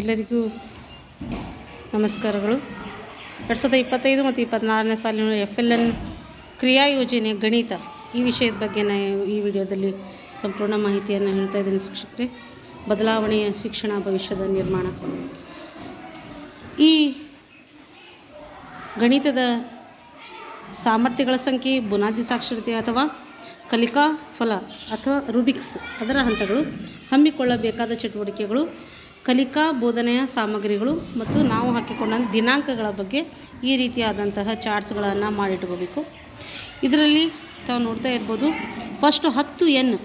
ಎಲ್ಲರಿಗೂ ನಮಸ್ಕಾರಗಳು. ಎರಡು ಸಾವಿರದ ಇಪ್ಪತ್ತೈದು ಮತ್ತು ಇಪ್ಪತ್ತ್ನಾರನೇ ಸಾಲಿನ ಎಫ್ ಎಲ್ ಎನ್ ಕ್ರಿಯಾ ಯೋಜನೆ ಗಣಿತ ಈ ವಿಷಯದ ಬಗ್ಗೆ ನಾನು ಈ ವಿಡಿಯೋದಲ್ಲಿ ಸಂಪೂರ್ಣ ಮಾಹಿತಿಯನ್ನು ಹೇಳ್ತಾ ಇದ್ದೀನಿ ಶಿಕ್ಷಕರೇ. ಬದಲಾವಣೆಯ ಶಿಕ್ಷಣ ಭವಿಷ್ಯದ ನಿರ್ಮಾಣ. ಈ ಗಣಿತದ ಸಾಮರ್ಥ್ಯಗಳ ಸಂಖ್ಯೆ, ಬುನಾದಿ ಸಾಕ್ಷರತೆ ಅಥವಾ ಕಲಿಕಾ ಫಲ ಅಥವಾ ರೂಬಿಕ್ಸ್ ಅದರ ಹಂತಗಳು ಹಮ್ಮಿಕೊಳ್ಳಬೇಕಾದ ಚಟುವಟಿಕೆಗಳು ಕಲಿಕಾ ಬೋಧನೆಯ ಸಾಮಗ್ರಿಗಳು ಮತ್ತು ನಾವು ಹಾಕಿಕೊಂಡ ದಿನಾಂಕಗಳ ಬಗ್ಗೆ ಈ ರೀತಿಯಾದಂತಹ ಚಾರ್ಟ್ಸ್ಗಳನ್ನು ಮಾಡಿಟ್ಕೋಬೇಕು. ಇದರಲ್ಲಿ ತಾವು ನೋಡ್ತಾ ಇರ್ಬೋದು ಫಸ್ಟು ಹತ್ತು ಎನ್,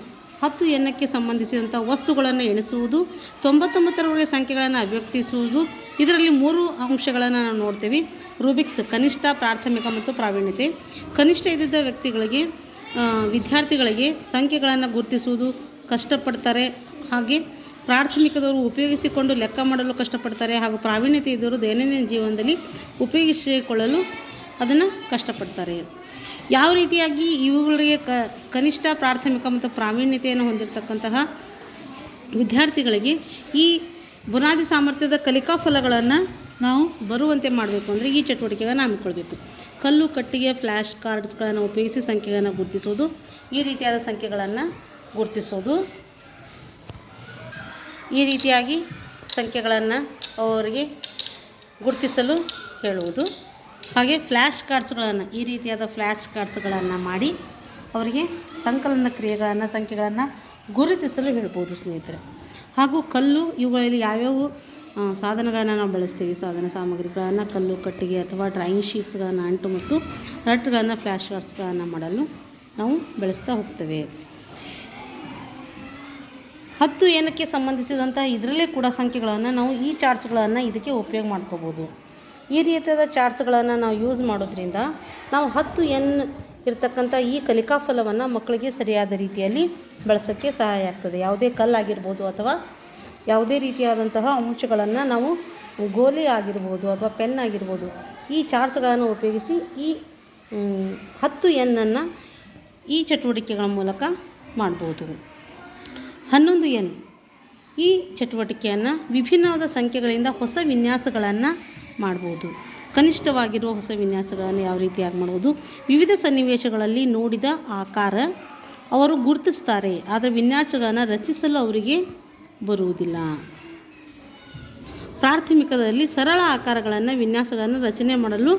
ಹತ್ತು ಎನ್ನಕ್ಕೆ ಸಂಬಂಧಿಸಿದಂಥ ವಸ್ತುಗಳನ್ನು ಎಣಿಸುವುದು, ತೊಂಬತ್ತೊಂಬತ್ತರವರೆಗೆ ಸಂಖ್ಯೆಗಳನ್ನು ಅಭಿವ್ಯಕ್ತಿಸುವುದು, ಇದರಲ್ಲಿ ಮೂರು ಅಂಶಗಳನ್ನು ನಾವು ನೋಡ್ತೀವಿ. ರೂಬಿಕ್ಸ್ ಕನಿಷ್ಠ, ಪ್ರಾಥಮಿಕ ಮತ್ತು ಪ್ರಾವೀಣ್ಯತೆ. ಕನಿಷ್ಠ ಇದ್ದಿದ್ದ ವ್ಯಕ್ತಿಗಳಿಗೆ ವಿದ್ಯಾರ್ಥಿಗಳಿಗೆ ಸಂಖ್ಯೆಗಳನ್ನು ಗುರುತಿಸುವುದು ಕಷ್ಟಪಡ್ತಾರೆ. ಹಾಗೆ ಪ್ರಾಥಮಿಕದವರು ಉಪಯೋಗಿಸಿಕೊಂಡು ಲೆಕ್ಕ ಮಾಡಲು ಕಷ್ಟಪಡ್ತಾರೆ ಹಾಗೂ ಪ್ರಾವೀಣ್ಯತೆ ಇದ್ದವರು ದೈನಂದಿನ ಜೀವನದಲ್ಲಿ ಉಪಯೋಗಿಸಿಕೊಳ್ಳಲು ಅದನ್ನು ಕಷ್ಟಪಡ್ತಾರೆ. ಯಾವ ರೀತಿಯಾಗಿ ಇವುಗಳಿಗೆ ಕ, ಕನಿಷ್ಠ ಪ್ರಾಥಮಿಕ ಮತ್ತು ಪ್ರಾವೀಣ್ಯತೆಯನ್ನು ಹೊಂದಿರತಕ್ಕಂತಹ ವಿದ್ಯಾರ್ಥಿಗಳಿಗೆ ಈ ಬುನಾದಿ ಸಾಮರ್ಥ್ಯದ ಕಲಿಕಾ ಫಲಗಳನ್ನು ನಾವು ಬರುವಂತೆ ಮಾಡಬೇಕು ಅಂದರೆ ಈ ಚಟುವಟಿಕೆಗಳನ್ನು ಹಮ್ಮಿಕೊಳ್ಬೇಕು ಕಲ್ಲು, ಕಟ್ಟಿಗೆ ಫ್ಲ್ಯಾಶ್ ಕಾರ್ಡ್ಸ್ಗಳನ್ನು ಉಪಯೋಗಿಸಿ ಸಂಖ್ಯೆಗಳನ್ನು ಗುರುತಿಸೋದು ಈ ರೀತಿಯಾದ ಸಂಖ್ಯೆಗಳನ್ನು ಗುರುತಿಸೋದು ಈ ರೀತಿಯಾಗಿ ಸಂಖ್ಯೆಗಳನ್ನು ಅವರಿಗೆ ಗುರುತಿಸಲು ಹೇಳುವುದು. ಹಾಗೆ ಫ್ಲ್ಯಾಶ್ ಕಾರ್ಡ್ಸ್ಗಳನ್ನು ಈ ರೀತಿಯಾದ ಫ್ಲ್ಯಾಶ್ ಕಾರ್ಡ್ಸ್ಗಳನ್ನು ಮಾಡಿ ಅವರಿಗೆ ಸಂಕಲನ ಕ್ರಿಯೆಗಳನ್ನು, ಸಂಖ್ಯೆಗಳನ್ನು ಗುರುತಿಸಲು ಹೇಳ್ಬೋದು ಸ್ನೇಹಿತರೆ. ಹಾಗೂ ಕಲ್ಲು, ಇವುಗಳಲ್ಲಿ ಯಾವ್ಯಾವ ಸಾಧನಗಳನ್ನು ನಾವು ಬಳಸ್ತೀವಿ? ಸಾಧನ ಸಾಮಗ್ರಿಗಳನ್ನು, ಕಲ್ಲು, ಕಟ್ಟಿಗೆ ಅಥವಾ ಡ್ರಾಯಿಂಗ್ ಶೀಟ್ಸ್ಗಳನ್ನು ಅಂಟು ಮತ್ತು ರಟ್ಗಳನ್ನು ಫ್ಲ್ಯಾಶ್ ಕಾರ್ಡ್ಸ್ಗಳನ್ನು ಮಾಡಲು ನಾವು ಬೆಳೆಸ್ತಾ ಹೋಗ್ತೇವೆ. ಹತ್ತು ಏನಕ್ಕೆ ಸಂಬಂಧಿಸಿದಂಥ ಇದರಲ್ಲೇ ಕೂಡ ಸಂಖ್ಯೆಗಳನ್ನು ನಾವು ಈ ಚಾರ್ಟ್ಸ್ಗಳನ್ನು ಇದಕ್ಕೆ ಉಪಯೋಗ ಮಾಡ್ಕೋಬೋದು. ಈ ರೀತಿಯಾದ ಚಾರ್ಟ್ಸ್ಗಳನ್ನು ನಾವು ಯೂಸ್ ಮಾಡೋದ್ರಿಂದ ನಾವು ಹತ್ತು ಎನ್ ಇರತಕ್ಕಂಥ ಈ ಕಲಿಕಾ ಫಲವನ್ನು ಮಕ್ಕಳಿಗೆ ಸರಿಯಾದ ರೀತಿಯಲ್ಲಿ ಬಳಸೋಕ್ಕೆ ಸಹಾಯ ಆಗ್ತದೆ. ಯಾವುದೇ ಕಲ್ಲಾಗಿರ್ಬೋದು ಅಥವಾ ಯಾವುದೇ ರೀತಿಯಾದಂತಹ ಅಂಶಗಳನ್ನು ನಾವು ಗೋಲಿ ಆಗಿರ್ಬೋದು ಅಥವಾ ಪೆನ್ ಆಗಿರ್ಬೋದು ಈ ಚಾರ್ಟ್ಸ್ಗಳನ್ನು ಉಪಯೋಗಿಸಿ ಈ ಹತ್ತು ಎನ್ನನ್ನು ಈ ಚಟುವಟಿಕೆಗಳ ಮೂಲಕ ಮಾಡ್ಬೋದು. ಹನ್ನೊಂದು ಎನ್. ಈ ಚಟುವಟಿಕೆಯನ್ನು ವಿಭಿನ್ನವಾದ ಸಂಖ್ಯೆಗಳಿಂದ ಹೊಸ ವಿನ್ಯಾಸಗಳನ್ನು ಮಾಡ್ಬೋದು. ಕನಿಷ್ಠವಾಗಿರುವ ಹೊಸ ವಿನ್ಯಾಸಗಳನ್ನು ಯಾವ ರೀತಿಯಾಗಿ ಮಾಡ್ಬೋದು? ವಿವಿಧ ಸನ್ನಿವೇಶಗಳಲ್ಲಿ ನೋಡಿದ ಆಕಾರ ಅವರು ಗುರುತಿಸ್ತಾರೆ, ಆದರೆ ವಿನ್ಯಾಸಗಳನ್ನು ರಚಿಸಲು ಅವರಿಗೆ ಬರುವುದಿಲ್ಲ. ಪ್ರಾಥಮಿಕದಲ್ಲಿ ಸರಳ ಆಕಾರಗಳನ್ನು, ವಿನ್ಯಾಸಗಳನ್ನು ರಚನೆ ಮಾಡಲು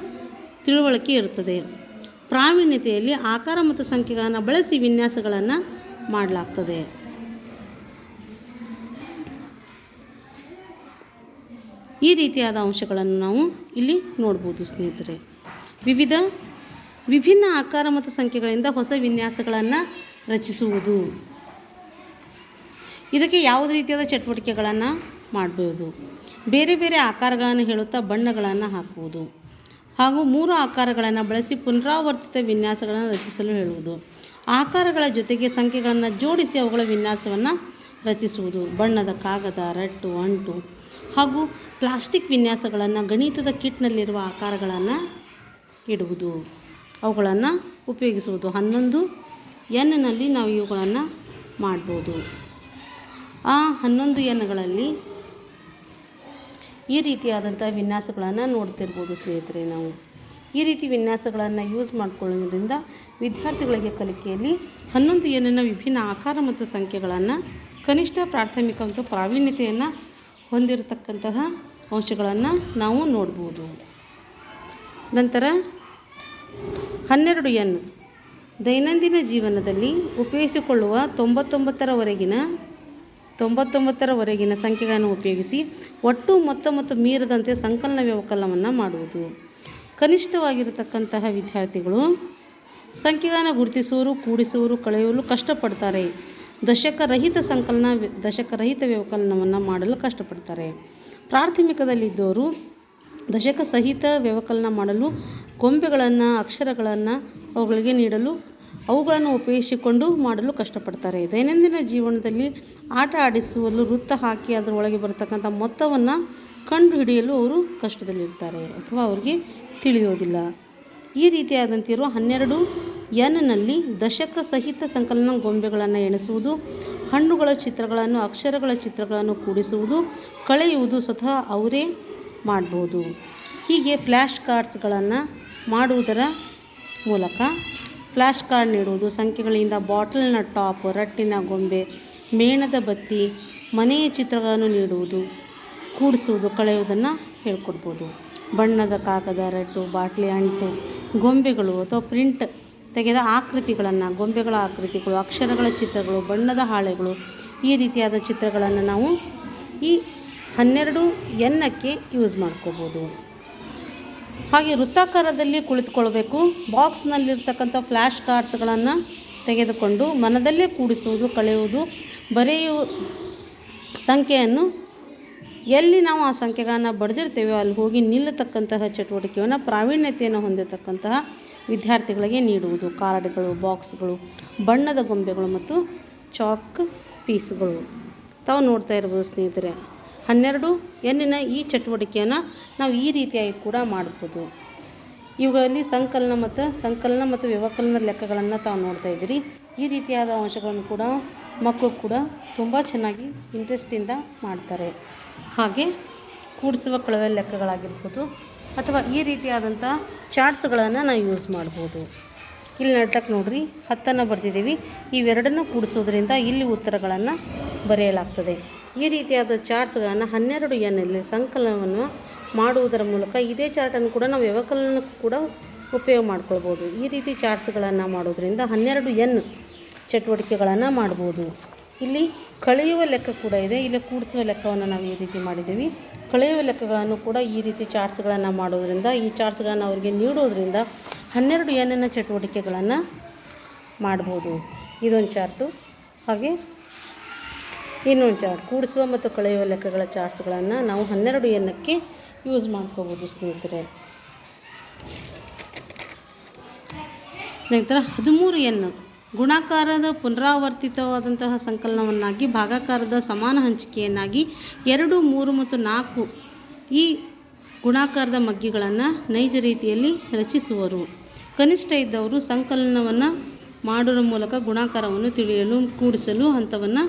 ತಿಳುವಳಿಕೆ ಇರುತ್ತದೆ. ಪ್ರಾವೀಣ್ಯತೆಯಲ್ಲಿ ಆಕಾರ ಮತ್ತು ಸಂಖ್ಯೆಗಳನ್ನು ಬಳಸಿ ವಿನ್ಯಾಸಗಳನ್ನು ಮಾಡಲಾಗ್ತದೆ. ಈ ರೀತಿಯಾದ ಅಂಶಗಳನ್ನು ನಾವು ಇಲ್ಲಿ ನೋಡ್ಬೋದು ಸ್ನೇಹಿತರೆ. ವಿವಿಧ ವಿಭಿನ್ನ ಆಕಾರ ಮತ್ತು ಸಂಖ್ಯೆಗಳಿಂದ ಹೊಸ ವಿನ್ಯಾಸಗಳನ್ನು ರಚಿಸುವುದು. ಇದಕ್ಕೆ ಯಾವುದೇ ರೀತಿಯಾದ ಚಟುವಟಿಕೆಗಳನ್ನು ಮಾಡ್ಬೋದು? ಬೇರೆ ಬೇರೆ ಆಕಾರಗಳನ್ನು ಹೇಳುತ್ತಾ ಬಣ್ಣಗಳನ್ನು ಹಾಕುವುದು. ಹಾಗೂ ಮೂರು ಆಕಾರಗಳನ್ನು ಬಳಸಿ ಪುನರಾವರ್ತಿತ ವಿನ್ಯಾಸಗಳನ್ನು ರಚಿಸಲು ಹೇಳುವುದು. ಆಕಾರಗಳ ಜೊತೆಗೆ ಸಂಖ್ಯೆಗಳನ್ನು ಜೋಡಿಸಿ ಅವುಗಳ ವಿನ್ಯಾಸವನ್ನು ರಚಿಸುವುದು. ಬಣ್ಣದ ಕಾಗದ, ರಟ್ಟು, ಅಂಟು ಹಾಗೂ ಪ್ಲಾಸ್ಟಿಕ್ ವಿನ್ಯಾಸಗಳನ್ನು ಗಣಿತದ ಕಿಟ್ನಲ್ಲಿರುವ ಆಕಾರಗಳನ್ನು ಇಡುವುದು. ಅವುಗಳನ್ನು ಉಪಯೋಗಿಸುವುದು. ಹನ್ನೊಂದು ಎನ್ನಲ್ಲಿ ನಾವು ಇವುಗಳನ್ನು ಮಾಡ್ಬೋದು. ಆ ಹನ್ನೊಂದು ಎನ್ಗಳಲ್ಲಿ ಈ ರೀತಿಯಾದಂಥ ವಿನ್ಯಾಸಗಳನ್ನು ನೋಡ್ತಿರ್ಬೋದು ಸ್ನೇಹಿತರೆ ನಾವು. ಈ ರೀತಿ ವಿನ್ಯಾಸಗಳನ್ನು ಯೂಸ್ ಮಾಡ್ಕೊಳ್ಳೋದ್ರಿಂದ ವಿದ್ಯಾರ್ಥಿಗಳಿಗೆ ಕಲಿಕೆಯಲ್ಲಿ ಹನ್ನೊಂದು ಏನನ್ನು ವಿಭಿನ್ನ ಆಕಾರ ಮತ್ತು ಸಂಖ್ಯೆಗಳನ್ನು ಕನಿಷ್ಠ ಪ್ರಾಥಮಿಕ ಮತ್ತು ಪ್ರಾವೀಣ್ಯತೆಯನ್ನು ಹೊಂದಿರತಕ್ಕಂತಹ ಅಂಶಗಳನ್ನು ನಾವು ನೋಡ್ಬೋದು. ನಂತರ ಹನ್ನೆರಡು ಎನ್. ದೈನಂದಿನ ಜೀವನದಲ್ಲಿ ಉಪಯೋಗಿಸಿಕೊಳ್ಳುವ ತೊಂಬತ್ತೊಂಬತ್ತರವರೆಗಿನ ತೊಂಬತ್ತೊಂಬತ್ತರವರೆಗಿನ ಸಂಖ್ಯೆಗಳನ್ನು ಉಪಯೋಗಿಸಿ ಒಟ್ಟು ಮೊತ್ತ ಮತ್ತು ಮೀರದಂತೆ ಸಂಕಲನ ವ್ಯವಕಲನವನ್ನು ಮಾಡುವುದು. ಕನಿಷ್ಠವಾಗಿರತಕ್ಕಂತಹ ವಿದ್ಯಾರ್ಥಿಗಳು ಸಂಖ್ಯೆಗಳನ್ನು ಗುರುತಿಸುವರು, ಕೂಡಿಸುವರು ಕಳೆಯಲು ಕಷ್ಟಪಡ್ತಾರೆ. ದಶಕರಹಿತ ಸಂಕಲನ ವ್ಯ- ದಶಕರಹಿತ ವ್ಯವಕಲನವನ್ನು ಮಾಡಲು ಕಷ್ಟಪಡ್ತಾರೆ. ಪ್ರಾಥಮಿಕದಲ್ಲಿದ್ದವರು ದಶಕ ಸಹಿತ ವ್ಯವಕಲನ ಮಾಡಲು ಗೊಂಬೆಗಳನ್ನು, ಅಕ್ಷರಗಳನ್ನು ಅವುಗಳಿಗೆ ನೀಡಲು, ಅವುಗಳನ್ನು ಉಪಯೋಗಿಸಿಕೊಂಡು ಮಾಡಲು ಕಷ್ಟಪಡ್ತಾರೆ. ದೈನಂದಿನ ಜೀವನದಲ್ಲಿ ಆಟ ಆಡಿಸುವಲು ವೃತ್ತ ಹಾಕಿ ಅದರ ಒಳಗೆ ಬರತಕ್ಕಂಥ ಮೊತ್ತವನ್ನು ಕಂಡುಹಿಡಿಯಲು ಅವರು ಕಷ್ಟದಲ್ಲಿರ್ತಾರೆ. ಅಥವಾ ಅವರಿಗೆ ತಿಳಿಯೋದಿಲ್ಲ. ಈ ರೀತಿಯಾದಂತಿರುವ ಹನ್ನೆರಡು ಎನ್ನಲ್ಲಿ ದಶಕ ಸಹಿತ ಸಂಕಲನ ಗೊಂಬೆಗಳನ್ನು ಎಣಿಸುವುದು, ಹಣ್ಣುಗಳ ಚಿತ್ರಗಳನ್ನು, ಅಕ್ಷರಗಳ ಚಿತ್ರಗಳನ್ನು ಕೂಡಿಸುವುದು, ಕಳೆಯುವುದು ಸ್ವತಃ ಅವರೇ ಮಾಡ್ಬೋದು. ಹೀಗೆ ಫ್ಲ್ಯಾಶ್ ಕಾರ್ಡ್ಸ್ಗಳನ್ನು ಮಾಡುವುದರ ಮೂಲಕ ಫ್ಲ್ಯಾಶ್ ಕಾರ್ಡ್ ನೀಡುವುದು, ಸಂಖ್ಯೆಗಳಿಂದ ಬಾಟಲ್ನ ಟಾಪ್, ರಟ್ಟಿನ ಗೊಂಬೆ, ಮೇಣದ ಬತ್ತಿ, ಮನೆಯ ಚಿತ್ರಗಳನ್ನು ನೀಡುವುದು, ಕೂಡಿಸುವುದು, ಕಳೆಯುವುದನ್ನು ಹೇಳ್ಕೊಡ್ಬೋದು. ಬಣ್ಣದ ಕಾಗದ, ರಟ್ಟು, ಬಾಟ್ಲಿ, ಅಂಟು, ಗೊಂಬೆಗಳು ಅಥವಾ ಪ್ರಿಂಟ್ ತೆಗೆದ ಆಕೃತಿಗಳನ್ನು, ಗೊಂಬೆಗಳ ಆಕೃತಿಗಳು, ಅಕ್ಷರಗಳ ಚಿತ್ರಗಳು, ಬಣ್ಣದ ಹಾಳೆಗಳು, ಈ ರೀತಿಯಾದ ಚಿತ್ರಗಳನ್ನು ನಾವು ಈ ಹನ್ನೆರಡು ಎನ್ನಕ್ಕೆ ಯೂಸ್ ಮಾಡ್ಕೋಬೋದು. ಹಾಗೆ ವೃತ್ತಾಕಾರದಲ್ಲಿ ಕುಳಿತುಕೊಳ್ಬೇಕು. ಬಾಕ್ಸ್ನಲ್ಲಿರ್ತಕ್ಕಂಥ ಫ್ಲ್ಯಾಶ್ ಕಾರ್ಡ್ಸ್ಗಳನ್ನು ತೆಗೆದುಕೊಂಡು ಮನದಲ್ಲೇ ಕೂಡಿಸುವುದು, ಕಳೆಯುವುದು ಬರೆಯುವ ಸಂಖ್ಯೆಯನ್ನು ಎಲ್ಲಿ ನಾವು ಆ ಸಂಖ್ಯೆಗಳನ್ನು ಬರೆದಿರ್ತೇವೋ ಅಲ್ಲಿ ಹೋಗಿ ನಿಲ್ಲತಕ್ಕಂತಹ ಚಟುವಟಿಕೆಯನ್ನು ಪ್ರಾವೀಣ್ಯತೆಯನ್ನು ಹೊಂದಿರತಕ್ಕಂತಹ ವಿದ್ಯಾರ್ಥಿಗಳಿಗೆ ನೀಡುವುದು. ಕಾರ್ಡ್ಗಳು, ಬಾಕ್ಸ್ಗಳು, ಬಣ್ಣದ ಗೊಂಬೆಗಳು ಮತ್ತು ಚಾಕ್ ಪೀಸ್ಗಳು. ತಾವು ನೋಡ್ತಾ ಇರ್ಬೋದು ಸ್ನೇಹಿತರೆ, ಹನ್ನೆರಡು ಎನ್ನಿನ ಈ ಚಟುವಟಿಕೆಯನ್ನು ನಾವು ಈ ರೀತಿಯಾಗಿ ಕೂಡ ಮಾಡ್ಬೋದು. ಇವುಗಳಲ್ಲಿ ಸಂಕಲನ ಮತ್ತು ಸಂಕಲನ ಮತ್ತು ವ್ಯವಕಲನ ಲೆಕ್ಕಗಳನ್ನು ತಾವು ನೋಡ್ತಾ ಇದ್ದೀರಿ. ಈ ರೀತಿಯಾದ ಅಂಶಗಳನ್ನು ಕೂಡ ಮಕ್ಕಳು ಕೂಡ ತುಂಬ ಚೆನ್ನಾಗಿ ಇಂಟ್ರೆಸ್ಟಿಂದ ಮಾಡ್ತಾರೆ. ಹಾಗೆ ಕೂಡಿಸುವ ಕೊಳವೆ ಲೆಕ್ಕಗಳಾಗಿರ್ಬೋದು ಅಥವಾ ಈ ರೀತಿಯಾದಂಥ ಚಾರ್ಟ್ಸ್ಗಳನ್ನು ನಾವು ಯೂಸ್ ಮಾಡ್ಬೋದು. ಇಲ್ಲಿ ನಡ್ಲಕ್ಕೆ ನೋಡ್ರಿ, ಹತ್ತನ್ನು ಬರೆದಿದ್ದೀವಿ. ಇವೆರಡನ್ನು ಕೂಡಿಸೋದ್ರಿಂದ ಇಲ್ಲಿ ಉತ್ತರಗಳನ್ನು ಬರೆಯಲಾಗ್ತದೆ. ಈ ರೀತಿಯಾದ ಚಾರ್ಟ್ಸ್ಗಳನ್ನು ಹನ್ನೆರಡು ಎನ್ನಲ್ಲಿ ಸಂಕಲನವನ್ನು ಮಾಡುವುದರ ಮೂಲಕ ಇದೇ ಚಾರ್ಟನ್ನು ಕೂಡ ನಾವು ವ್ಯವಕಲನಕ್ಕೂ ಕೂಡ ಉಪಯೋಗ ಮಾಡ್ಕೊಳ್ಬೋದು. ಈ ರೀತಿ ಚಾರ್ಟ್ಸ್ಗಳನ್ನು ಮಾಡೋದ್ರಿಂದ ಹನ್ನೆರಡು ಎನ್ ಚಟುವಟಿಕೆಗಳನ್ನು ಮಾಡ್ಬೋದು. ಇಲ್ಲಿ ಕಳೆಯುವ ಲೆಕ್ಕ ಕೂಡ ಇದೆ. ಇಲ್ಲಿ ಕೂಡಿಸುವ ಲೆಕ್ಕವನ್ನು ನಾವು ಈ ರೀತಿ ಮಾಡಿದ್ದೀವಿ. ಕಳೆಯುವ ಲೆಕ್ಕಗಳನ್ನು ಕೂಡ ಈ ರೀತಿ ಚಾರ್ಟ್ಸ್ಗಳನ್ನು ಮಾಡೋದರಿಂದ, ಈ ಚಾರ್ಟ್ಸ್ಗಳನ್ನು ಅವರಿಗೆ ನೀಡೋದ್ರಿಂದ ಹನ್ನೆರಡು ಎನ್ನ ಚಟುವಟಿಕೆಗಳನ್ನು ಮಾಡ್ಬೋದು. ಇದೊಂದು ಚಾರ್ಟು ಹಾಗೆ ಇನ್ನೊಂದು ಚಾರ್ಟ್ ಕೂಡಿಸುವ ಮತ್ತು ಕಳೆಯುವ ಲೆಕ್ಕಗಳ ಚಾರ್ಟ್ಸ್ಗಳನ್ನು ನಾವು ಹನ್ನೆರಡು ಎನ್ನಕ್ಕೆ ಯೂಸ್ ಮಾಡ್ಕೋಬೋದು ಸ್ನೇಹಿತರೆ ನಂತರ ಹದಿಮೂರು ಎನ್ನು ಗುಣಾಕಾರದ ಪುನರಾವರ್ತಿತವಾದಂತಹ ಸಂಕಲನವನ್ನಾಗಿ, ಭಾಗಾಕಾರದ ಸಮಾನ ಹಂಚಿಕೆಯನ್ನಾಗಿ ಎರಡು, ಮೂರು ಮತ್ತು ನಾಲ್ಕು ಈ ಗುಣಾಕಾರದ ಮಗ್ಗಿಗಳನ್ನು ನೈಜ ರೀತಿಯಲ್ಲಿ ರಚಿಸುವರು. ಕನಿಷ್ಠ ಇದ್ದವರು ಸಂಕಲನವನ್ನು ಮಾಡುವ ಮೂಲಕ ಗುಣಾಕಾರವನ್ನು ತಿಳಿಯಲು, ಕೂಡಿಸಲು ಹಂತವನ್ನು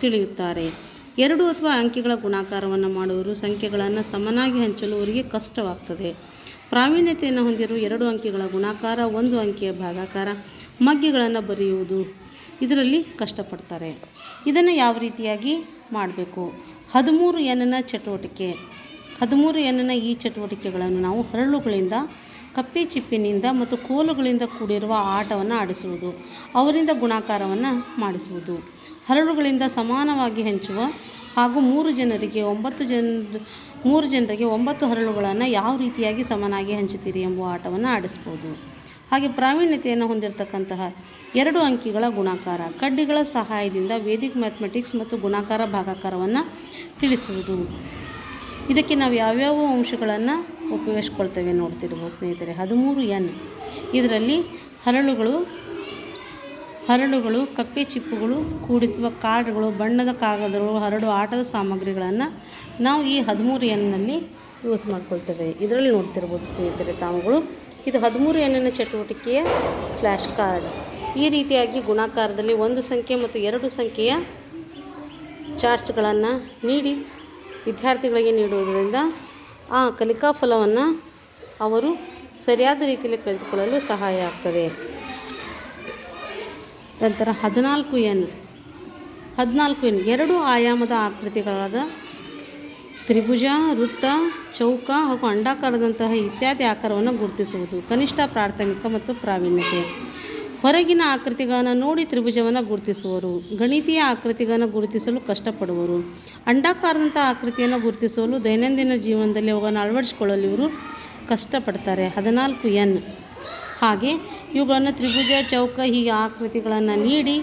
ತಿಳಿಯುತ್ತಾರೆ. ಎರಡು ಅಥವಾ ಅಂಕಿಗಳ ಗುಣಾಕಾರವನ್ನು ಮಾಡುವರು ಸಂಖ್ಯೆಗಳನ್ನು ಸಮನಾಗಿ ಹಂಚಲು ಅವರಿಗೆ ಕಷ್ಟವಾಗ್ತದೆ. ಪ್ರಾವೀಣ್ಯತೆಯನ್ನು ಹೊಂದಿರುವ ಎರಡು ಅಂಕಿಗಳ ಗುಣಾಕಾರ ಒಂದು ಅಂಕಿಯ ಭಾಗಾಕಾರ ಮಗ್ಗಿಗಳನ್ನು ಬರೆಯುವುದು ಇದರಲ್ಲಿ ಕಷ್ಟಪಡ್ತಾರೆ. ಇದನ್ನು ಯಾವ ರೀತಿಯಾಗಿ ಮಾಡಬೇಕು? ಹದಿಮೂರು ಎನ್ನ ಚಟುವಟಿಕೆ. ಹದಿಮೂರು ಎನ್ನ ಈ ಚಟುವಟಿಕೆಗಳನ್ನು ನಾವು ಹರಳುಗಳಿಂದ, ಕಪ್ಪೆ ಚಿಪ್ಪಿನಿಂದ ಮತ್ತು ಕೋಲುಗಳಿಂದ ಕೂಡಿರುವ ಆಟವನ್ನು ಆಡಿಸುವುದು. ಅವರಿಂದ ಗುಣಾಕಾರವನ್ನು ಮಾಡಿಸುವುದು. ಹರಳುಗಳಿಂದ ಸಮಾನವಾಗಿ ಹಂಚುವ ಹಾಗೂ ಮೂರು ಜನರಿಗೆ ಒಂಬತ್ತು ಜನ, ಮೂರು ಜನರಿಗೆ ಒಂಬತ್ತು ಹರಳುಗಳನ್ನು ಯಾವ ರೀತಿಯಾಗಿ ಸಮನಾಗಿ ಹಂಚುತ್ತೀರಿ ಎಂಬುವ ಆಟವನ್ನು ಆಡಿಸ್ಬೋದು. ಹಾಗೆ ಪ್ರಾವೀಣ್ಯತೆಯನ್ನು ಹೊಂದಿರತಕ್ಕಂತಹ ಎರಡು ಅಂಕಿಗಳ ಗುಣಾಕಾರ, ಕಡ್ಡಿಗಳ ಸಹಾಯದಿಂದ ವೇದಿಕ್ ಮ್ಯಾಥಮೆಟಿಕ್ಸ್ ಮತ್ತು ಗುಣಾಕಾರ ಭಾಗಾಕಾರವನ್ನು ತಿಳಿಸುವುದು. ಇದಕ್ಕೆ ನಾವು ಯಾವ್ಯಾವ ಅಂಶಗಳನ್ನು ಉಪಯೋಗಿಸ್ಕೊಳ್ತೇವೆ ನೋಡ್ತಿರ್ಬೋದು ಸ್ನೇಹಿತರೆ. ಹದಿಮೂರು ಎನ್. ಇದರಲ್ಲಿ ಹರಳುಗಳು ಹರಳುಗಳು ಕಪ್ಪೆ ಚಿಪ್ಪುಗಳು ಕೂಡಿಸುವ ಕಾರ್ಡ್ಗಳು, ಬಣ್ಣದ ಕಾಗದಗಳು ಹರಡು ಆಟದ ಸಾಮಗ್ರಿಗಳನ್ನು ನಾವು ಈ ಹದಿಮೂರು ಎನ್ನಲ್ಲಿ ಯೂಸ್ ಮಾಡ್ಕೊಳ್ತೇವೆ. ಇದರಲ್ಲಿ ನೋಡ್ತಿರ್ಬೋದು ಸ್ನೇಹಿತರೆ ತಾವುಗಳು. ಇದು ಹದಿಮೂರು ಎನ್ನಿನ ಚಟುವಟಿಕೆಯ ಫ್ಲ್ಯಾಶ್ ಕಾರ್ಡ್. ಈ ರೀತಿಯಾಗಿ ಗುಣಾಕಾರದಲ್ಲಿ ಒಂದು ಸಂಖ್ಯೆ ಮತ್ತು ಎರಡು ಸಂಖ್ಯೆಯ ಚಾರ್ಟ್ಸ್ಗಳನ್ನು ನೀಡಿ ವಿದ್ಯಾರ್ಥಿಗಳಿಗೆ ನೀಡುವುದರಿಂದ ಆ ಕಲಿಕಾ ಫಲವನ್ನು ಅವರು ಸರಿಯಾದ ರೀತಿಯಲ್ಲಿ ಕಲಿತುಕೊಳ್ಳಲು ಸಹಾಯ ಆಗ್ತದೆ. ನಂತರ ಹದಿನಾಲ್ಕು ಎನ್ ಹದಿನಾಲ್ಕು ಎನ್, ಎರಡು ಆಯಾಮದ ಆಕೃತಿಗಳಾದ ತ್ರಿಭುಜ, ವೃತ್ತ, ಚೌಕ ಹಾಗೂ ಅಂಡಾಕಾರದಂತಹ ಇತ್ಯಾದಿ ಆಕಾರವನ್ನು ಗುರುತಿಸುವುದು, ಕನಿಷ್ಠ ಪ್ರಾಥಮಿಕ ಮತ್ತು ಪ್ರಾವೀಣ್ಯತೆ. ಹೊರಗಿನ ಆಕೃತಿಗಳನ್ನು ನೋಡಿ ತ್ರಿಭುಜವನ್ನು ಗುರುತಿಸುವರು, ಗಣಿತೀಯ ಆಕೃತಿಗಳನ್ನು ಗುರುತಿಸಲು ಕಷ್ಟಪಡುವರು. ಅಂಡಾಕಾರದಂಥ ಆಕೃತಿಯನ್ನು ಗುರುತಿಸಲು ದೈನಂದಿನ ಜೀವನದಲ್ಲಿ ಅವುಗಳನ್ನು ಅಳವಡಿಸಿಕೊಳ್ಳಲು ಇವರು ಕಷ್ಟಪಡ್ತಾರೆ. ಹದಿನಾಲ್ಕು ಎನ್, ಹಾಗೆ ಇವುಗಳನ್ನು ತ್ರಿಭುಜ, ಚೌಕ ಹೀಗೆ ಆಕೃತಿಗಳನ್ನು ನೀಡಿ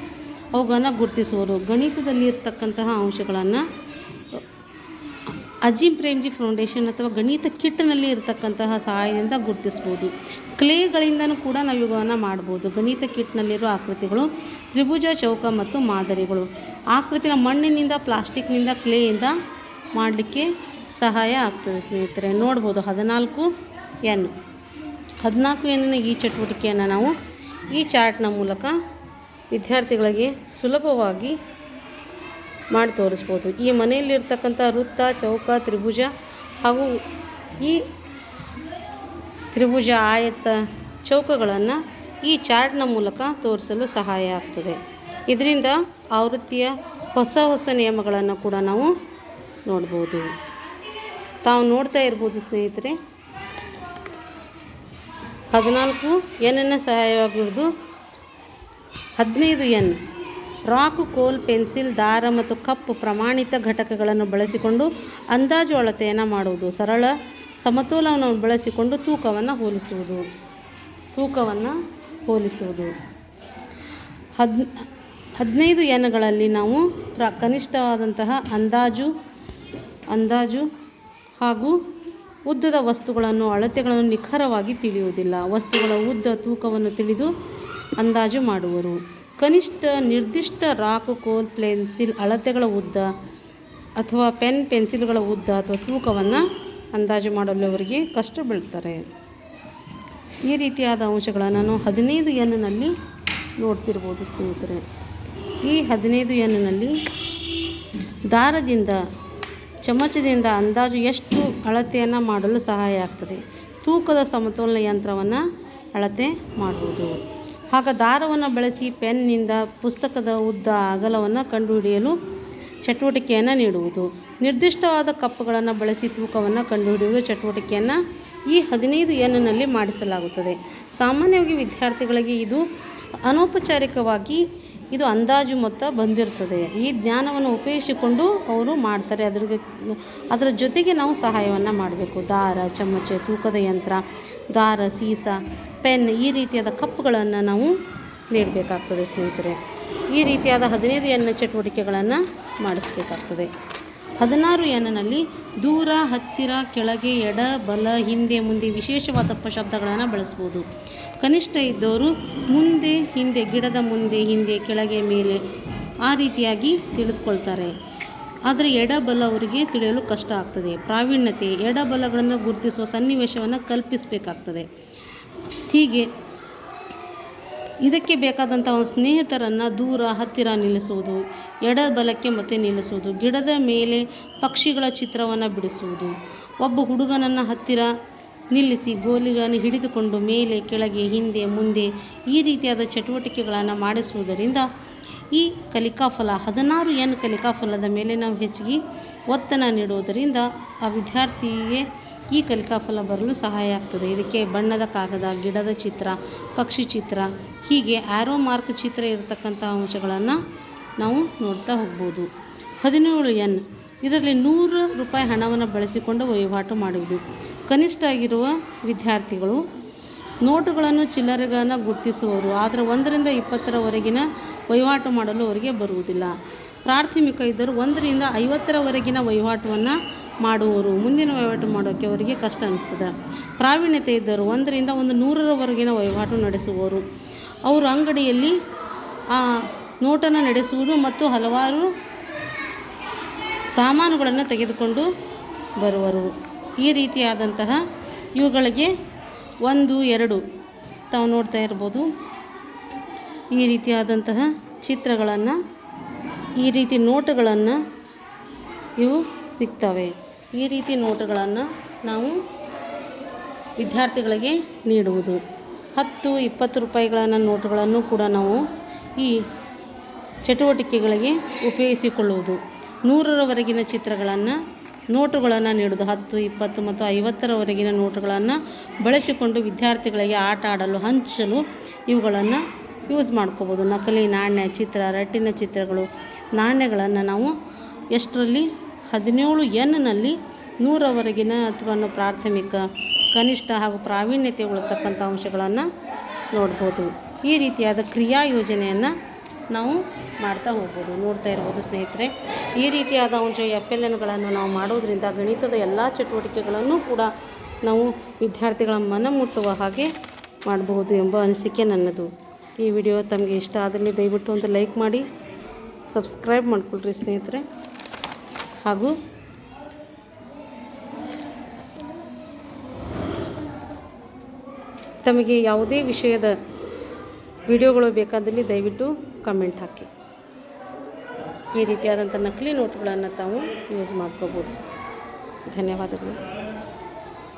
ಅವುಗಳನ್ನು ಗುರುತಿಸುವರು ಗಣಿತದಲ್ಲಿ ಇರತಕ್ಕಂತಹ ಅಂಶಗಳನ್ನು ಅಜಿಂ ಪ್ರೇಮ್ಜಿ ಫೌಂಡೇಶನ್ ಅಥವಾ ಗಣಿತ ಕಿಟ್ನಲ್ಲಿ ಇರತಕ್ಕಂತಹ ಸಹಾಯದಿಂದ ಗುರುತಿಸ್ಬೋದು. ಕ್ಲೇಗಳಿಂದನೂ ಕೂಡ ನಾವು ಇವುಗಳನ್ನು ಮಾಡ್ಬೋದು. ಗಣಿತ ಕಿಟ್ನಲ್ಲಿರೋ ಆಕೃತಿಗಳು, ತ್ರಿಭುಜ, ಚೌಕ ಮತ್ತು ಮಾದರಿಗಳು. ಆಕೃತಿನ ಮಣ್ಣಿನಿಂದ, ಪ್ಲಾಸ್ಟಿಕ್ನಿಂದ, ಕ್ಲೇಯಿಂದ ಮಾಡಲಿಕ್ಕೆ ಸಹಾಯ ಆಗ್ತದೆ ಸ್ನೇಹಿತರೆ. ನೋಡ್ಬೋದು ಹದಿನಾಲ್ಕು ಎನ್. ಹದಿನಾಲ್ಕು ಎನ್ನಿನ ಈ ಚಟುವಟಿಕೆಯನ್ನು ನಾವು ಈ ಚಾರ್ಟ್ನ ಮೂಲಕ ವಿದ್ಯಾರ್ಥಿಗಳಿಗೆ ಸುಲಭವಾಗಿ ಮಾಡಿ ತೋರಿಸ್ಬೋದು. ಈ ಮನೆಯಲ್ಲಿರ್ತಕ್ಕಂಥ ವೃತ್ತ, ಚೌಕ, ತ್ರಿಭುಜ ಹಾಗೂ ಈ ತ್ರಿಭುಜ ಆಯತ ಚೌಕಗಳನ್ನು ಈ ಚಾರ್ಟ್ನ ಮೂಲಕ ತೋರಿಸಲು ಸಹಾಯ ಆಗ್ತದೆ. ಇದರಿಂದ ಆವೃತ್ತಿಯ ಹೊಸ ಹೊಸ ನಿಯಮಗಳನ್ನು ಕೂಡ ನಾವು ನೋಡ್ಬೋದು. ತಾವು ನೋಡ್ತಾ ಇರ್ಬೋದು ಸ್ನೇಹಿತರೆ. ಹದಿನಾಲ್ಕು ಎನನ್ನು ಸಹಾಯವಾಗುವುದು ಹದಿನೈದು ಎನ್. ರಾಕು, ಕೋಲ್, ಪೆನ್ಸಿಲ್, ದಾರ ಮತ್ತು ಕಪ್ಪು ಪ್ರಮಾಣಿತ ಘಟಕಗಳನ್ನು ಬಳಸಿಕೊಂಡು ಅಂದಾಜು ಅಳತೆಯನ್ನು ಮಾಡುವುದು. ಸರಳ, ಸಮತೋಲನವನ್ನು ಬಳಸಿಕೊಂಡು ತೂಕವನ್ನು ಹೋಲಿಸುವುದು. ತೂಕವನ್ನು ಹೋಲಿಸುವುದು. ಹದ್, ಹದಿನೈದು ಎನ್ಗಳಲ್ಲಿ ನಾವು ಪ್ರ, ಕನಿಷ್ಠವಾದಂತಹ ಅಂದಾಜು ಅಂದಾಜು ಹಾಗೂ ಉದ್ದದ ವಸ್ತುಗಳನ್ನು, ಅಳತೆಗಳನ್ನು ನಿಖರವಾಗಿ ತಿಳಿಯುವುದಿಲ್ಲ. ವಸ್ತುಗಳ ಉದ್ದ ತೂಕವನ್ನು ತಿಳಿದು ಅಂದಾಜು ಮಾಡುವರು. ಕನಿಷ್ಠ ನಿರ್ದಿಷ್ಟ ರಾಕು, ಕೋಲ್, ಪೆನ್ಸಿಲ್, ಅಳತೆಗಳ ಉದ್ದ ಅಥವಾ ಪೆನ್, ಪೆನ್ಸಿಲ್ಗಳ ಉದ್ದ ಅಥವಾ ತೂಕವನ್ನು ಅಂದಾಜು ಮಾಡಲು ಅವರಿಗೆ ಕಷ್ಟ ಬೀಳ್ತಾರೆ. ಈ ರೀತಿಯಾದ ಅಂಶಗಳನ್ನು ನಾವು ಹದಿನೈದು ಎನ್ನಲ್ಲಿ ನೋಡ್ತಿರ್ಬೋದು ಸ್ನೇಹಿತರೆ. ಈ ಹದಿನೈದು ಎನ್ನಲ್ಲಿ ದಾರದಿಂದ, ಚಮಚದಿಂದ ಅಂದಾಜು ಎಷ್ಟು ಅಳತೆಯನ್ನು ಮಾಡಲು ಸಹಾಯ ಆಗ್ತದೆ. ತೂಕದ ಸಮತೋಲನ ಯಂತ್ರವನ್ನು ಅಳತೆ ಮಾಡುವುದು ಆಗ ದಾರವನ್ನು ಬಳಸಿ ಪೆನ್ನಿಂದ ಪುಸ್ತಕದ ಉದ್ದ ಅಗಲವನ್ನು ಕಂಡುಹಿಡಿಯಲು ಚಟುವಟಿಕೆಯನ್ನು ನೀಡುವುದು. ನಿರ್ದಿಷ್ಟವಾದ ಕಪ್ಪುಗಳನ್ನು ಬಳಸಿ ತೂಕವನ್ನು ಕಂಡುಹಿಡಿಯುವುದು ಚಟುವಟಿಕೆಯನ್ನು ಈ ಹದಿನೈದು ಎನ್ನಲ್ಲಿ ಮಾಡಿಸಲಾಗುತ್ತದೆ. ಸಾಮಾನ್ಯವಾಗಿ ವಿದ್ಯಾರ್ಥಿಗಳಿಗೆ ಇದು ಅನೌಪಚಾರಿಕವಾಗಿ ಇದು ಅಂದಾಜು ಮೊತ್ತ ಬಂದಿರ್ತದೆ. ಈ ಜ್ಞಾನವನ್ನು ಉಪಯೋಗಿಸಿಕೊಂಡು ಅವರು ಮಾಡ್ತಾರೆ. ಅದ್ರಿಗೆ ಅದರ ಜೊತೆಗೆ ನಾವು ಸಹಾಯವನ್ನು ಮಾಡಬೇಕು. ದಾರ, ಚಮಚ, ತೂಕದ ಯಂತ್ರ, ದಾರ, ಸೀಸ, ಪೆನ್ ಈ ರೀತಿಯಾದ ಕಪ್ಗಳನ್ನು ನಾವು ನೀಡಬೇಕಾಗ್ತದೆ ಸ್ನೇಹಿತರೆ. ಈ ರೀತಿಯಾದ ಹದಿನೈದು ಎನ್ನ ಚಟುವಟಿಕೆಗಳನ್ನು ಮಾಡಿಸ್ಬೇಕಾಗ್ತದೆ. ಹದಿನಾರು ಎನ್ನಲ್ಲಿ ದೂರ, ಹತ್ತಿರ, ಕೆಳಗೆ, ಎಡ, ಬಲ, ಹಿಂದೆ ಮುಂದೆ ವಿಶೇಷವಾದ ಶಬ್ದಗಳನ್ನು ಬಳಸ್ಬೋದು. ಕನಿಷ್ಠ ಇದ್ದವರು ಮುಂದೆ, ಹಿಂದೆ, ಗಿಡದ ಮುಂದೆ, ಹಿಂದೆ, ಕೆಳಗೆ, ಮೇಲೆ ಆ ರೀತಿಯಾಗಿ ತಿಳಿದುಕೊಳ್ತಾರೆ. ಆದರೆ ಎಡಬಲ ಅವರಿಗೆ ತಿಳಿಯಲು ಕಷ್ಟ ಆಗ್ತದೆ. ಪ್ರಾವೀಣ್ಯತೆ, ಎಡಬಲಗಳನ್ನು ಗುರುತಿಸುವ ಸನ್ನಿವೇಶವನ್ನು ಕಲ್ಪಿಸಬೇಕಾಗ್ತದೆ. ಹೀಗೆ ಇದಕ್ಕೆ ಬೇಕಾದಂಥ ಒಂದು ಸ್ನೇಹಿತರನ್ನು ದೂರ, ಹತ್ತಿರ ನಿಲ್ಲಿಸುವುದು, ಎಡಬಲಕ್ಕೆ ಮತ್ತೆ ನಿಲ್ಲಿಸುವುದು, ಗಿಡದ ಮೇಲೆ ಪಕ್ಷಿಗಳ ಚಿತ್ರವನ್ನು ಬಿಡಿಸುವುದು, ಒಬ್ಬ ಹುಡುಗನನ್ನು ಹತ್ತಿರ ನಿಲ್ಲಿಸಿ ಗೋಲಿಗಳನ್ನು ಹಿಡಿದುಕೊಂಡು ಮೇಲೆ, ಕೆಳಗೆ, ಹಿಂದೆ, ಮುಂದೆ ಈ ರೀತಿಯಾದ ಚಟುವಟಿಕೆಗಳನ್ನು ಮಾಡಿಸುವುದರಿಂದ ಈ ಕಲಿಕಾಫಲ, ಹದಿನಾರು ಎನ್ ಕಲಿಕಾಫಲದ ಮೇಲೆ ನಾವು ಹೆಚ್ಚಿಗೆ ಒತ್ತನ್ನು ನೀಡುವುದರಿಂದ ಆ ವಿದ್ಯಾರ್ಥಿಗೆ ಈ ಕಲಿಕಾಫಲ ಬರಲು ಸಹಾಯ ಆಗ್ತದೆ. ಇದಕ್ಕೆ ಬಣ್ಣದ ಕಾಗದ, ಗಿಡದ ಚಿತ್ರ, ಪಕ್ಷಿ ಚಿತ್ರ, ಹೀಗೆ ಆ್ಯರೋ ಮಾರ್ಕ್ ಚಿತ್ರ ಇರತಕ್ಕಂಥ ಅಂಶಗಳನ್ನು ನಾವು ನೋಡ್ತಾ ಹೋಗ್ಬೋದು. ಹದಿನೇಳು ಎನ್ ಇದರಲ್ಲಿ ನೂರು ರೂಪಾಯಿ ಹಣವನ್ನು ಬಳಸಿಕೊಂಡು ವಹಿವಾಟು ಮಾಡುವುದು. ಕನಿಷ್ಠ ಆಗಿರುವ ವಿದ್ಯಾರ್ಥಿಗಳು. ನೋಟುಗಳನ್ನು ಚಿಲ್ಲರೆಗಳನ್ನು ಗುರುತಿಸುವವರು. ಆದರೆ ಒಂದರಿಂದ ಇಪ್ಪತ್ತರವರೆಗಿನ ವಹಿವಾಟು ಮಾಡಲು ಅವರಿಗೆ ಬರುವುದಿಲ್ಲ. ಪ್ರಾಥಮಿಕ ಇದ್ದರು ಒಂದರಿಂದ ಐವತ್ತರವರೆಗಿನ ವಹಿವಾಟವನ್ನು ಮಾಡುವವರು. ಮುಂದಿನ ವಹಿವಾಟು ಮಾಡೋಕ್ಕೆ ಅವರಿಗೆ ಕಷ್ಟ ಅನಿಸ್ತದೆ. ಪ್ರಾವೀಣ್ಯತೆ ಇದ್ದರು ಒಂದರಿಂದ ಒಂದು ನೂರರವರೆಗಿನ ವಹಿವಾಟು ನಡೆಸುವವರು. ಅವರು ಅಂಗಡಿಯಲ್ಲಿ, ಆ, ನೋಟನ್ನು ನಡೆಸುವುದು ಮತ್ತು ಹಲವಾರು ಸಾಮಾನುಗಳನ್ನು ತೆಗೆದುಕೊಂಡು ಬರುವರು. ಈ ರೀತಿಯಾದಂತಹ ಇವುಗಳಿಗೆ ಒಂದು, ಎರಡು ತಾವು ನೋಡ್ತಾ ಇರ್ಬೋದು. ಈ ರೀತಿಯಾದಂತಹ ಚಿತ್ರಗಳನ್ನು, ಈ ರೀತಿ ನೋಟುಗಳನ್ನು ಇವು ಸಿಗ್ತವೆ. ಈ ರೀತಿ ನೋಟುಗಳನ್ನು ನಾವು ವಿದ್ಯಾರ್ಥಿಗಳಿಗೆ ನೀಡುವುದು. ಹತ್ತು, ಇಪ್ಪತ್ತು ರೂಪಾಯಿಗಳನ್ನು ನೋಟುಗಳನ್ನು ಕೂಡ ನಾವು ಈ ಚಟುವಟಿಕೆಗಳಿಗೆ ಉಪಯೋಗಿಸಿಕೊಳ್ಳುವುದು. ನೂರರವರೆಗಿನ ಚಿತ್ರಗಳನ್ನು ನೋಟುಗಳನ್ನು ನೀಡುವುದು ಹತ್ತು, ಇಪ್ಪತ್ತು ಮತ್ತು ಐವತ್ತರವರೆಗಿನ ನೋಟುಗಳನ್ನು ಬಳಸಿಕೊಂಡು ವಿದ್ಯಾರ್ಥಿಗಳಿಗೆ ಆಟ ಆಡಲು ಹಂಚಲು ಇವುಗಳನ್ನು ಯೂಸ್ ಮಾಡ್ಕೋಬೋದು. ನಕಲಿ, ನಾಣ್ಯ, ಚಿತ್ರ, ರಟ್ಟಿನ ಚಿತ್ರಗಳು, ನಾಣ್ಯಗಳನ್ನು ನಾವು ಎಷ್ಟರಲ್ಲಿ? ಹದಿನೇಳು ಎನ್ನಲ್ಲಿ ನೂರವರೆಗಿನ ಅಥವಾ ಪ್ರಾಥಮಿಕ, ಕನಿಷ್ಠ ಹಾಗೂ ಪ್ರಾವೀಣ್ಯತೆ ಉಳತಕ್ಕಂಥ ಅಂಶಗಳನ್ನು ನೋಡ್ಬೋದು. ಈ ರೀತಿಯಾದ ಕ್ರಿಯಾ ಯೋಜನೆಯನ್ನು ನಾವು ಮಾಡ್ತಾ ಹೋಗ್ಬೋದು, ನೋಡ್ತಾ ಇರ್ಬೋದು ಸ್ನೇಹಿತರೆ. ಈ ರೀತಿಯಾದ ಒಂದು ಎಫ್ ಎಲ್ ಎನ್ಗಳನ್ನು ನಾವು ಮಾಡೋದ್ರಿಂದ ಗಣಿತದ ಎಲ್ಲ ಚಟುವಟಿಕೆಗಳನ್ನು ಕೂಡ ನಾವು ವಿದ್ಯಾರ್ಥಿಗಳ ಮನ ಮುಟ್ಟುವ ಹಾಗೆ ಮಾಡಬಹುದು ಎಂಬ ಅನಿಸಿಕೆ ನನ್ನದು. ಈ ವಿಡಿಯೋ ತಮಗೆ ಇಷ್ಟ ಆದಲ್ಲಿ ದಯವಿಟ್ಟು ಒಂದು ಲೈಕ್ ಮಾಡಿ, ಸಬ್ಸ್ಕ್ರೈಬ್ ಮಾಡಿಕೊಳ್ರಿ ಸ್ನೇಹಿತರೆ. ಹಾಗೂ ತಮಗೆ ಯಾವುದೇ ವಿಷಯದ ವಿಡಿಯೋಗಳು ಬೇಕಾದಲ್ಲಿ ದಯವಿಟ್ಟು ಕಮೆಂಟ್ ಹಾಕಿ. ಈ ರೀತಿಯಾದಂಥ ನಕಲಿ ನೋಟುಗಳನ್ನು ತಾವು ಯೂಸ್ ಮಾಡ್ಕೋಬೋದು. ಧನ್ಯವಾದಗಳು.